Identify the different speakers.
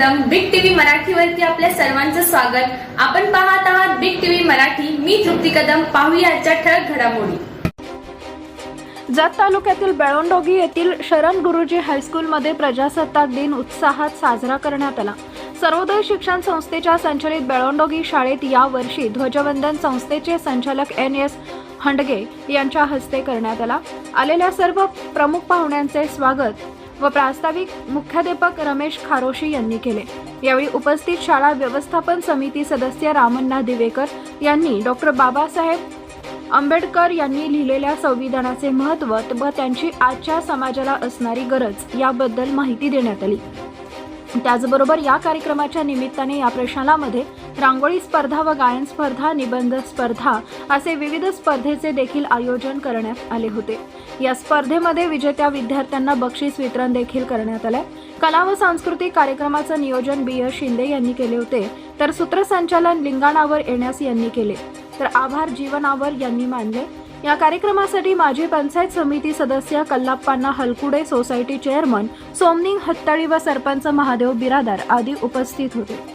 Speaker 1: मराठीवरती आपल्या सर्वांचं स्वागत. आपण पाहत आहात बिग टीव्ही मराठी. मी तृप्ती कदम. पाहूया आजच्या ठळक घडामोडी.
Speaker 2: जत तालुक्यातील बेळोंडोगी येथील शरण गुरुजी हायस्कूलमध्ये प्रजासत्ताक दिन उत्साहात साजरा करण्यात आला. सर्वोदय शिक्षण संस्थेच्या संचलित बेळोंडोगी शाळेत यावर्षी ध्वजवंदन संस्थेचे संचालक एन एस हंडगे यांच्या हस्ते करण्यात आला. आलेल्या सर्व प्रमुख पाहुण्यांचे स्वागत व प्रास्ताविक मुख्याध्यापक रमेश खारोशी यांनी केले. यावेळी उपस्थित शाळा व्यवस्थापन समिती सदस्य रामण्णा दिवेकर यांनी डॉक्टर बाबासाहेब आंबेडकर यांनी लिहिलेल्या संविधानाचे महत्त्व व त्यांची आजच्या समाजाला असणारी गरज याबद्दल माहिती देण्यात आली. त्याचबरोबर या कार्यक्रमाच्या निमित्ताने या प्रशालामध्ये रांगोळी स्पर्धा व गायन स्पर्धा निबंध स्पर्धा असे विविध स्पर्धेचे देखील आयोजन करण्यात आले होते. या स्पर्धेमध्ये विजेत्या विद्यार्थ्यांना बक्षीस वितरण देखील करण्यात आले. कला व सांस्कृतिक कार्यक्रमाचं नियोजन बी एस शिंदे यांनी केले होते. तर सूत्रसंचालन लिंगाणावर येण्यास यांनी केले. तर आभार जीवनावर यांनी मानले. या कार्यक्रमासाठी माजी पंचायत समिती सदस्य कल्लाप्पांना हलकुडे सोसायटी चेअरमन सोमनिंग हत्ताळी व सरपंच महादेव बिरादार आदी उपस्थित होते.